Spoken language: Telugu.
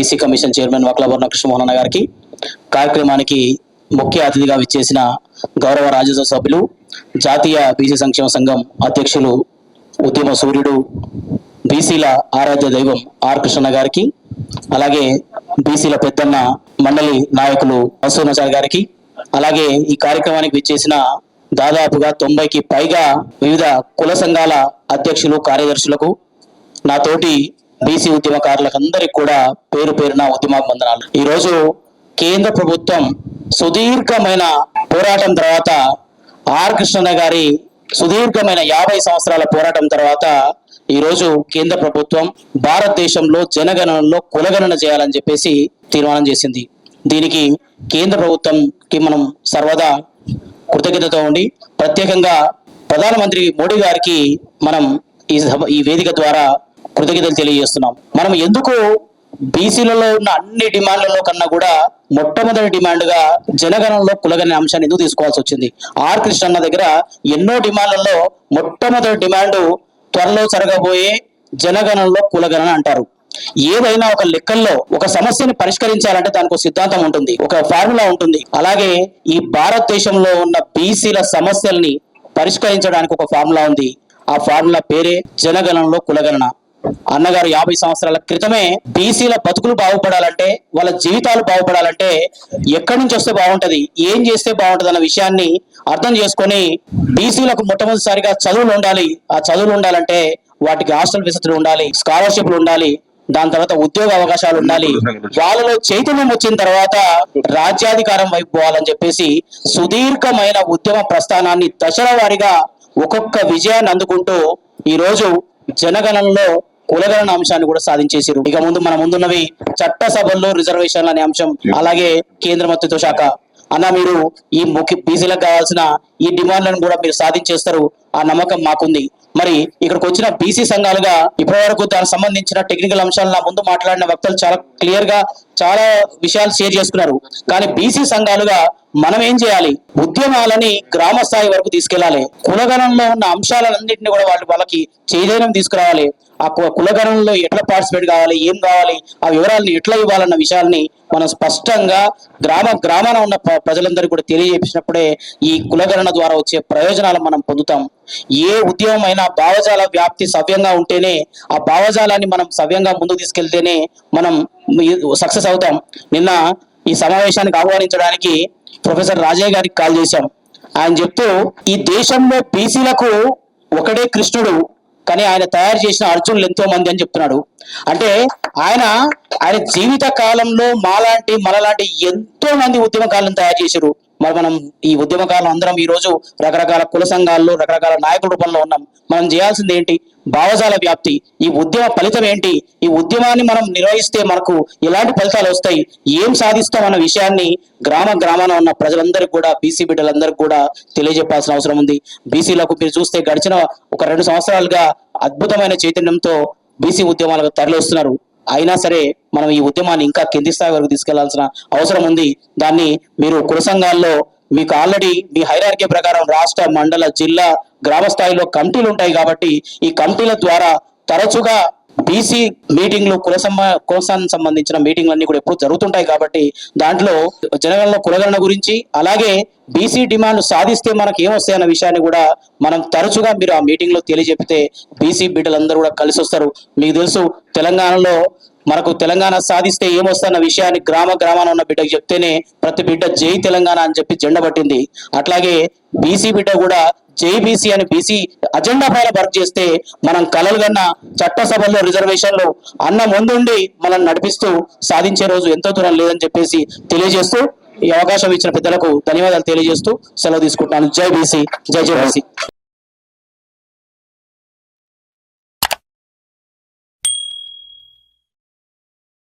బీసీ కమిషన్ చైర్మన్ వక్లవర్ణ కృష్ణమోహన్ గారికి కార్యక్రమానికి ముఖ్య అతిథిగా విచ్చేసిన గౌరవ రాజ్యసభ సభ్యులు జాతీయ బీసీ సంక్షేమ సంఘం అధ్యక్షులు ఉద్యమ సూర్యుడు బీసీల ఆరాధ్య దైవం ఆర్ కృష్ణ గారికి అలాగే బీసీల పెద్దన్న మండలి నాయకులు అసూనచారి గారికి అలాగే ఈ కార్యక్రమానికి విచ్చేసిన దాదాపుగా తొంభైకి పైగా వివిధ కుల సంఘాల అధ్యక్షులు కార్యదర్శులకు నా తోటి బీసీ ఉద్యమకారులకు అందరికి కూడా పేరు పేరున ఉద్యమాభివందనాలు. ఈరోజు కేంద్ర ప్రభుత్వం సుదీర్ఘమైన పోరాటం తర్వాత ఆర్ కృష్ణ గారి సుదీర్ఘమైన యాభై సంవత్సరాల పోరాటం తర్వాత ఈరోజు కేంద్ర ప్రభుత్వం భారతదేశంలో జనగణనలో కులగణన చేయాలని చెప్పేసి తీర్మానం చేసింది. దీనికి కేంద్ర ప్రభుత్వంకి మనం సర్వదా కృతజ్ఞతతో ఉండి ప్రత్యేకంగా ప్రధానమంత్రి మోడీ గారికి మనం ఈ సభ ఈ వేదిక ద్వారా కృతజ్ఞతలు తెలియజేస్తున్నాం. మనం ఎందుకు బీసీలలో ఉన్న అన్ని డిమాండ్లలో కన్నా కూడా మొట్టమొదటి డిమాండ్గా జనగణనలో కులగనే అంశాన్ని ఎందుకు తీసుకోవాల్సి వచ్చింది? ఆర్ కృష్ణన్న దగ్గర ఎన్నో డిమాండ్లలో మొట్టమొదటి డిమాండ్ త్వరలో జరగబోయే జనగణనలో కులగణన అంటారు. ఏదైనా ఒక లెక్కల్లో ఒక సమస్యని పరిష్కరించాలంటే దానికి ఒక సిద్ధాంతం ఉంటుంది ఒక ఫార్ములా ఉంటుంది. అలాగే ఈ భారతదేశంలో ఉన్న బీసీల సమస్యల్ని పరిష్కరించడానికి ఒక ఫార్ములా ఉంది. ఆ ఫార్ములా పేరే జనగణనలో కులగణన. అన్నగారు యాభై సంవత్సరాల క్రితమే బీసీల బతుకులు బాగుపడాలంటే వాళ్ళ జీవితాలు బాగుపడాలంటే ఎక్కడి నుంచి వస్తే బాగుంటది ఏం చేస్తే బాగుంటది అన్న విషయాన్ని అర్థం చేసుకొని బీసీలకు మొట్టమొదటిసారిగా చదువులు ఉండాలి. ఆ చదువులు ఉండాలంటే వాటికి హాస్టల్ వసతులు ఉండాలి స్కాలర్షిప్లు ఉండాలి దాని తర్వాత ఉద్యోగ అవకాశాలు ఉండాలి. వాళ్ళలో చైతన్యం వచ్చిన తర్వాత రాజ్యాధికారం వైపు పోవాలని చెప్పేసి సుదీర్ఘమైన ఉద్యమ ప్రస్థానాన్ని దశల వారీగా ఒక్కొక్క విజయాన్ని అందుకుంటూ ఈ రోజు జనగణంలో కులగణన అంశాన్ని కూడా సాధించేసారు ఇక ముందు మన ముందున్నవి చట్టసభల్లో రిజర్వేషన్లు అనే అంశం అలాగే కేంద్ర మంత్రిత్వ శాఖ. అన్న మీరు ఈ ముఖ్య బీసీలకు కావాల్సిన ఈ డిమాండ్లను కూడా మీరు సాధించేస్తారు ఆ నమ్మకం మాకుంది. మరి ఇక్కడికి వచ్చిన బీసీ సంఘాలుగా ఇప్పటి వరకు దానికి సంబంధించిన టెక్నికల్ అంశాలు నా ముందు మాట్లాడిన వక్తలు చాలా క్లియర్గా చాలా విషయాలు షేర్ చేసుకున్నారు. కానీ బీసీ సంఘాలుగా మనం ఏం చేయాలి? ఉద్యమాలని గ్రామ స్థాయి వరకు తీసుకెళ్ళాలి కులగణంలో ఉన్న అంశాలన్నింటినీ కూడా వాళ్ళు వాళ్ళకి చైతన్యం తీసుకురావాలి. ఆ కులగణంలో ఎట్లా పార్టిసిపేట్ కావాలి? ఏం కావాలి? ఆ వివరాలను ఎట్లా ఇవ్వాలన్న విషయాల్ని మనం స్పష్టంగా గ్రామ గ్రామాన ఉన్న ప్రజలందరికీ కూడా తెలియజేసినప్పుడే ఈ కులగణన ద్వారా వచ్చే ప్రయోజనాలు మనం పొందుతాం. ఏ ఉద్యమం అయినా భావజాల వ్యాప్తి సవ్యంగా ఉంటేనే ఆ భావజాలాన్ని మనం సవ్యంగా ముందుకు తీసుకెళ్తేనే మనం సక్సెస్ అవుతాం. నిన్న ఈ సమావేశానికి ఆహ్వానించడానికి ప్రొఫెసర్ రాజయ్య గారికి కాల్ చేశాం. ఆయన చెప్తూ ఈ దేశంలో బీసీలకు ఒకడే కృష్ణుడు కానీ ఆయన తయారు చేసిన అర్జునులు ఎంతో మంది అని చెప్తున్నాడు. అంటే ఆయన ఆయన జీవిత కాలంలో మాలాంటి మనలాంటి ఎంతో మంది ఉద్యమకాలను తయారు చేశారు. మరి మనం ఈ ఉద్యమకాలం అందరం ఈ రోజు రకరకాల కుల సంఘాల్లో రకరకాల నాయకుల రూపంలో ఉన్నాం. మనం చేయాల్సింది ఏంటి? భావజాల వ్యాప్తి. ఈ ఉద్యమ ఫలితం ఏంటి? ఈ ఉద్యమాన్ని మనం నిర్వహిస్తే మనకు ఎలాంటి ఫలితాలు వస్తాయి? ఏం సాధిస్తాం అన్న విషయాన్ని గ్రామ గ్రామాన ఉన్న ప్రజలందరికీ కూడా బీసీ బిడ్డలందరికీ కూడా తెలియజెప్పాల్సిన అవసరం ఉంది. బీసీలకు మీరు చూస్తే గడిచిన ఒక రెండు సంవత్సరాలుగా అద్భుతమైన చైతన్యంతో బీసీ ఉద్యమాలకు తరలిస్తున్నారు. అయినా సరే మనం ఈ ఉద్యమాన్ని ఇంకా కింది స్థాయి వరకు తీసుకెళ్ళాల్సిన అవసరం ఉంది. దాన్ని మీరు కుల సంఘాల్లో మీకు ఆల్రెడీ మీ హైరార్కీ ప్రకారం రాష్ట్ర మండల జిల్లా గ్రామ స్థాయిలో కమిటీలు ఉంటాయి కాబట్టి ఈ కమిటీల ద్వారా తరచుగా బీసీ మీటింగ్లు కుల సంబ కులసానికి సంబంధించిన మీటింగ్లు అన్ని కూడా ఎప్పుడు జరుగుతుంటాయి కాబట్టి దాంట్లో జనగణన కులగణన గురించి అలాగే బీసీ డిమాండ్ సాధిస్తే మనకు ఏమొస్తాయన్న విషయాన్ని కూడా మనం తరచుగా మీరు ఆ మీటింగ్లో తెలియజెప్తే బీసీ బిడ్డలందరూ కూడా కలిసి వస్తారు. మీకు తెలుసు తెలంగాణలో మనకు తెలంగాణ సాధిస్తే ఏమొస్తున్న విషయాన్ని గ్రామ గ్రామాన ఉన్న బిడ్డకు చెప్తేనే ప్రతి బిడ్డ జై తెలంగాణ అని చెప్పి జెండా పట్టింది. అట్లాగే బీసీ బిడ్డ కూడా జేబీసీ అని బీసీ అజెండా పైన వర్క్ చేస్తే మనం కలలు కన్నా చట్టసభల్లో రిజర్వేషన్లు అన్న ముందుండి మనం నడిపిస్తూ సాధించే రోజు ఎంతో దూరం లేదని చెప్పేసి తెలియజేస్తూ ఈ అవకాశం ఇచ్చిన పెద్దలకు ధన్యవాదాలు తెలియజేస్తూ సెలవు తీసుకుంటున్నాను. జై బీసీ. జై జేబీసీ.